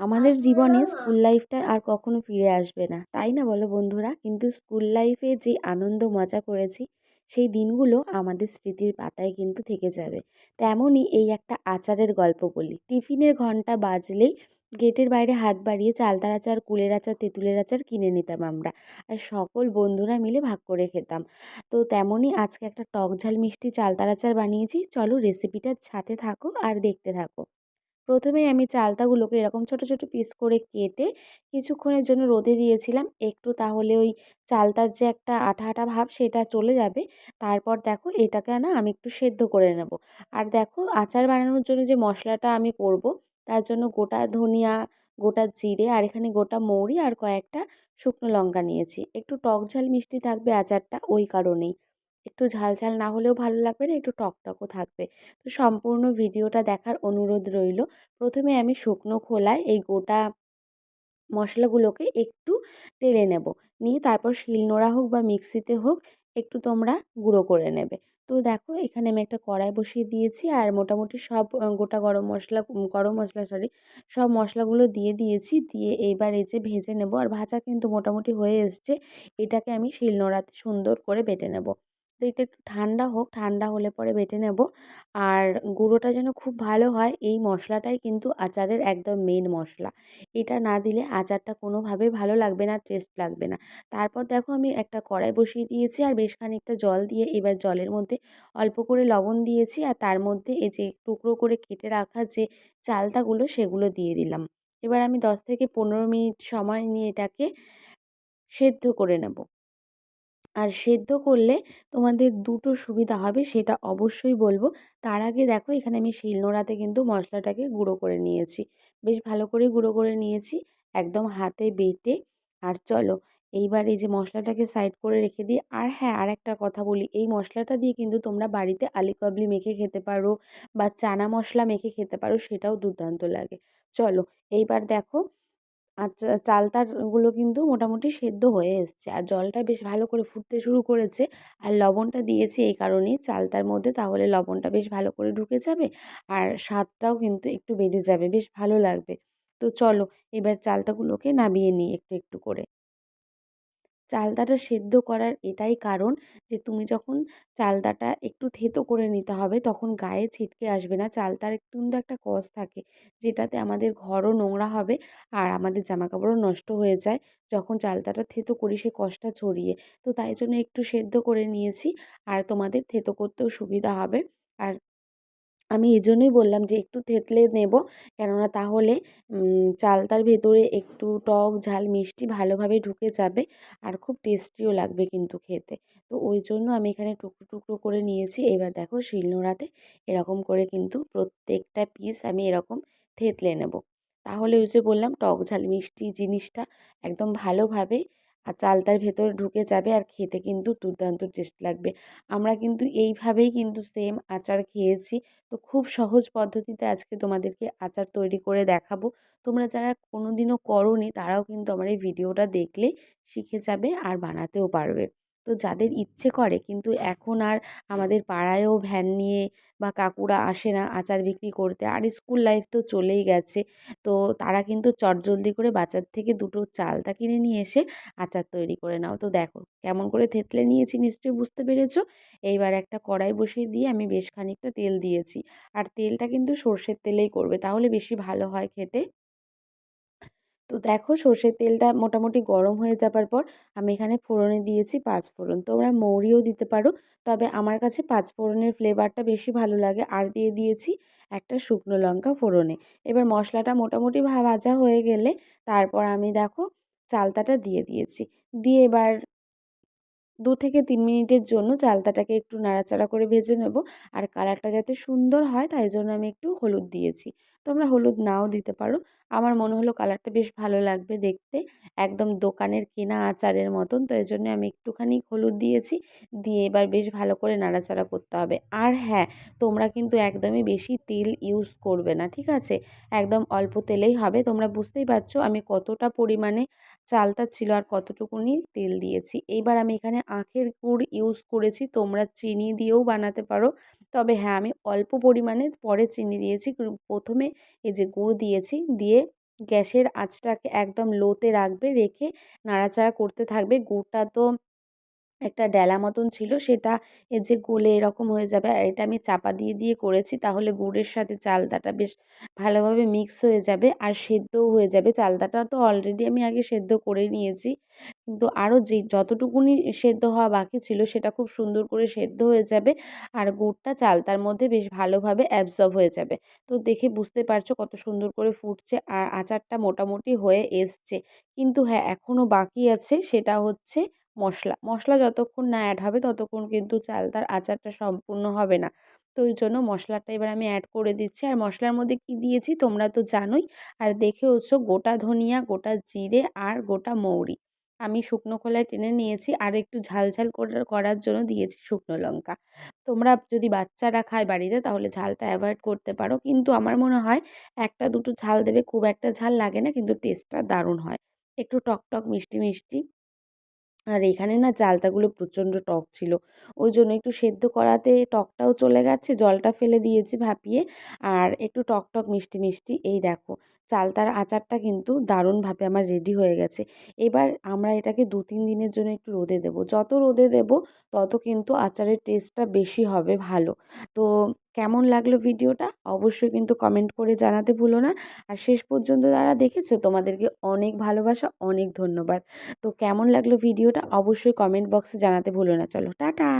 আমাদের জীবনে স্কুল লাইফটা আর কখনো ফিরে আসবে না। তাই না বলো বন্ধুরা? কিন্তু স্কুল লাইফে যে আনন্দ মজা করেছি সেই দিনগুলো আমাদের স্মৃতির পাতায় কিন্তু থেকে যাবে। তেমনই এই একটা আচারের গল্প বলি। টিফিনের ঘণ্টা বাজলেই গেটের বাইরে হাত বাড়িয়ে চালতার আচার কুলের আচার তেঁতুলের আচার কিনে নিতাম আমরা। আর সকল বন্ধুরা মিলে ভাগ করে খেতাম। তো তেমনই আজকে একটা টক ঝাল মিষ্টি চালতার আচার বানিয়েছি। চলো রেসিপিটার সাথে থাকো আর দেখতে থাকো। প্রথমেই আমি চালতাগুলোকে এরকম ছোটো ছোটো পিস করে কেটে কিছুক্ষণের জন্য রোদে দিয়েছিলাম। একটু তাহলে ওই চালতার যে একটা আঠা আঠা ভাব সেটা চলে যাবে। তারপর দেখো এটাকে না আমি একটু সেদ্ধ করে নেব। আর দেখো আচার বানানোর জন্য যে মশলাটা আমি করব, তার জন্য গোটা ধনিয়া, গোটা জিরে আর এখানে গোটা মৌরি আর কয়েকটা শুকনো লঙ্কা নিয়েছি। একটু টক ঝাল মিষ্টি থাকবে আচারটা ওই কারণেই। একটু ঝাল ঝাল না হলেও ভালো লাগবে না, একটু টকটকও থাকবে। তো সম্পূর্ণ ভিডিওটা দেখার অনুরোধ রইল। প্রথমে আমি শুকনো খোলায় এই গোটা মশলাগুলোকে একটু টেলে নেব। নিয়ে তারপর শিলনোড়া হোক বা মিক্সিতে হোক, একটু তোমরা গুঁড়ো করে নেবে। তো দেখো, এখানে আমি একটা কড়াই বসিয়ে দিয়েছি আর মোটামুটি সব গোটা গরম মশলা গরম মশলা সরি সব মশলাগুলো দিয়ে দিয়েছি। দিয়ে এইবার এই যে ভেজে নেব, আর ভাজা কিন্তু মোটামুটি হয়ে এসছে, এটাকে আমি শিলনোড়াতে সুন্দর করে বেটে নেব। তো এটা একটু ঠান্ডা হোক, ঠান্ডা হলে পরে বেটে নেব। আর গুঁড়োটা যেন খুব ভালো হয়, এই মশলাটাই কিন্তু আচারের একদম মেন মশলা। এটা না দিলে আচারটা কোনোভাবেই ভালো লাগবে না টেস্ট লাগবে না। তারপর দেখো আমি একটা কড়াই বসিয়ে দিয়েছি আর বেশ খানিকটা জল দিয়ে এবার জলের মধ্যে অল্প করে লবণ দিয়েছি আর তার মধ্যে এই যে টুকরো করে কেটে রাখা যে চালতাগুলো সেগুলো দিয়ে দিলাম। এবার আমি দশ থেকে পনেরো মিনিট সময় নিয়ে এটাকে সেদ্ধ করে নেব। আর সেদ্ধ করলে তোমাদের দুটো সুবিধা হবে, সেটা অবশ্যই বলব। তার আগে দেখো, এখানে আমি শিলনোড়াতে কিন্তু মশলাটাকে গুঁড়ো করে নিয়েছি। বেশ ভালো করে গুঁড়ো করে নিয়েছি, একদম হাতে বেটে। আর চলো, এইবার এই যে মশলাটাকে সাইড করে রেখে দিই। আর হ্যাঁ আর একটা কথা বলি, এই মশলাটা দিয়ে কিন্তু তোমরা বাড়িতে আলি কাবলি মেখে খেতে পারো বা চানা মশলা মেখে খেতে পারো, সেটাও দুর্দান্ত লাগে। চলো, এইবার দেখো আর চালতাগুলো কিন্তু মোটামুটি সেদ্ধ হয়ে এসছে। আর জলটা বেশ ভালো করে ফুটতে শুরু করেছে। আর লবণটা দিয়েছি এই কারণেই চালতার মধ্যে, তাহলে লবণটা বেশ ভালো করে ঢুকে যাবে। আর স্বাদটাও কিন্তু একটু বেড়ে যাবে, বেশ ভালো লাগবে। তো চলো, এবার চালতাগুলোকে নামিয়ে নিই একটু একটু করে। চালতাটা সেদ্ধ করার এটাই কারণ যে, তুমি যখন চালতাটা একটু থেতো করে নিতে হবে, তখন গায়ে ছিটকে আসবে না। চালতার কিন্তু একটা কষ থাকে, যেটাতে আমাদের ঘরও নোংরা হবে আর আমাদের জামাকাপড়ও নষ্ট হয়ে যায়। যখন চালতাটা থেতো করি, সেই কষটা ছড়িয়ে। তো তাই জন্য একটু সেদ্ধ করে নিয়েছি আর তোমাদের থেতো করতেও সুবিধা হবে। আর আমি এই জন্যই বললাম যে, একটু থেতলে নেব। কেননা তাহলে চালতার ভেতরে একটু টক ঝাল মিষ্টি ভালোভাবে ঢুকে যাবে আর খুব টেস্টিও লাগবে কিন্তু খেতে। তো ওই জন্য আমি এখানে টুকরো টুকরো করে নিয়েছি। এবার দেখো শিলনোড়াতে এরকম করে কিন্তু প্রত্যেকটা পিস আমি এরকম থেতলে নেব। তাহলে ওই যে বললাম টক ঝাল মিষ্টি জিনিসটা একদম ভালোভাবে আর চালটার ভেতরে ঢুকে যাবে আর খেতে কিন্তু দুর্দান্ত টেস্ট লাগবে। আমরা কিন্তু এইভাবেই কিন্তু সেম আচার খেয়েছি। তো খুব সহজ পদ্ধতিতে আজকে তোমাদেরকে আচার তৈরি করে দেখাবো। তোমরা যারা কোনো দিনও করোনি তারাও কিন্তু আমার এই ভিডিওটা দেখলে শিখে যাবে আর বানাতেও পারবে। তো যাদের ইচ্ছে করে কিন্তু এখন আর আমাদের পাড়ায়ও ভ্যান নিয়ে বা কাকুরা আসে না আচার বিক্রি করতে। আর স্কুল লাইফ তো চলেই গেছে। তো তারা কিন্তু চটজলদি করে বাজার থেকে দুটো চালতা কিনে নিয়ে এসে আচার তৈরি করে নাও। তো দেখো কেমন করে থেতলে নিয়েছি নিশ্চয়ই বুঝতে পেরেছ। এইবার একটা কড়াই বসিয়ে দিয়ে আমি বেশ খানিকটা তেল দিয়েছি। আর তেলটা কিন্তু সর্ষের তেলেই করবে, তাহলে বেশি ভালো হয় খেতে। তো দেখো সর্ষের তেলটা মোটামুটি গরম হয়ে যাবার পর আমি এখানে ফোড়নে দিয়েছি পাঁচ ফোড়ন। তোমরা মৌরিও দিতে পারো, তবে আমার কাছে পাঁচ ফোড়নের ফ্লেভারটা বেশি ভালো লাগে। আর দিয়ে দিয়েছি একটা শুকনো লঙ্কা ফোড়নে। এবার মশলাটা মোটামুটি ভাজা হয়ে গেলে তারপর আমি দেখো চালতাটা দিয়ে দিয়েছি। দিয়ে এবার দু থেকে তিন মিনিটের জন্য চালতাটাকে একটু নাড়াচাড়া করে ভেজে নেব। আর কালারটা যাতে সুন্দর হয় তাই জন্য আমি একটু হলুদ দিয়েছি। তোমরা হলুদ নাও দিতে পারো। আমার মনে হলো কালারটা বেশ ভালো লাগবে দেখতে। একদম দোকানের কেনা আচারের মতন, তো এই জন্য আমি একটুখানি হলুদ দিয়েছি। দিয়ে এবার বেশ ভালো করে নাড়াচাড়া করতে হবে। আর হ্যাঁ তোমরা কিন্তু একদমই বেশি তেল ইউজ করবে না, ঠিক আছে? একদম অল্প তেলেই হবে। তোমরা বুঝতেই পারছ আমি কতটা পরিমাণে চালটা ছিল আর কতটুকুনি তেল দিয়েছি। এইবার আমি এখানে আখের গুড় ইউজ করেছি। তোমরা চিনি দিয়েও বানাতে পারো। তবে হ্যাঁ আমি অল্প পরিমাণে পরে চিনি দিয়েছি। প্রথমে এই যে গুড় দিয়েছি, দিয়ে গ্যাসের আঁচটাকে একদম লোতে রাখবে, রেখে নাড়াচাড়া করতে থাকবে। গুড়টা তো একটা ডেলা মতন ছিল সেটা যে গোলে এরকম হয়ে যাবে আর এটা আমি চাপা দিয়ে দিয়ে করেছি তাহলে গুড়ের সাথে চালতাটা বেশ ভালোভাবে মিক্স হয়ে যাবে আর সেদ্ধও হয়ে যাবে। চালতাটা তো অলরেডি আমি আগে সেদ্ধ করে নিয়েছি কিন্তু আরও যে যতটুকুনি সেদ্ধ হওয়া বাকি ছিল সেটা খুব সুন্দর করে সেদ্ধ হয়ে যাবে আর গুড়টা চালতার মধ্যে বেশ ভালোভাবে অ্যাবজর্ব হয়ে যাবে। তো দেখে বুঝতে পারছ কত সুন্দর করে ফুটছে আর আচারটা মোটামুটি হয়ে এসছে। কিন্তু হ্যাঁ এখনও বাকি আছে সেটা হচ্ছে মশলা। মশলা যতক্ষণ না অ্যাড হবে, ততক্ষণ কিন্তু চালতার আচারটা সম্পূর্ণ হবে না। তো ওই জন্য মশলাটা এবার আমি অ্যাড করে দিচ্ছি। আর মশলার মধ্যে কী দিয়েছি তোমরা তো জানোই। আর দেখে দেখেওছো গোটা ধনিয়া, গোটা জিরে আর গোটা মৌরি। আমি শুকনো খোলায় টেনে নিয়েছি। আর একটু ঝাল ঝাল করার জন্য দিয়েছি শুকনো লঙ্কা। তোমরা যদি বাচ্চারা খায় বাড়িতে, তাহলে ঝালটা অ্যাভয়েড করতে পারো। কিন্তু আমার মনে হয় একটা, দুটো ঝাল দেবে, খুব একটা ঝাল লাগে না, কিন্তু টেস্টটা দারুণ হয়। একটু টক টক মিষ্টি মিষ্টি। আর এখানে না চালতাগুলো প্রচণ্ড টক ছিল। ওই জন্য একটু সেদ্ধ করাতে টকটাও চলে গেছে, জলটা ফেলে দিয়েছি ভাপিয়ে। আর একটু টক টক মিষ্টি মিষ্টি, এই দেখো চালতার আচারটা কিন্তু দারুণভাবে আমার রেডি হয়ে গেছে। এবার আমরা এটাকে দু তিন দিনের জন্য একটু রোদে দেবো। যত রোদে দেবো, তত কিন্তু আচারের টেস্টটা বেশি হবে ভালো। তো কেমন লাগল ভিডিওটা? অবশ্যই কিন্তু কমেন্ট করে জানাতে ভুলো না। আর শেষ পর্যন্ত যারা দেখেছ, তোমাদেরকে অনেক ভালোবাসা, অনেক ধন্যবাদ। তো কেমন লাগল ভিডিওটা? অবশ্যই কমেন্ট বক্সে জানাতে ভুলো না। চলো, টাটা!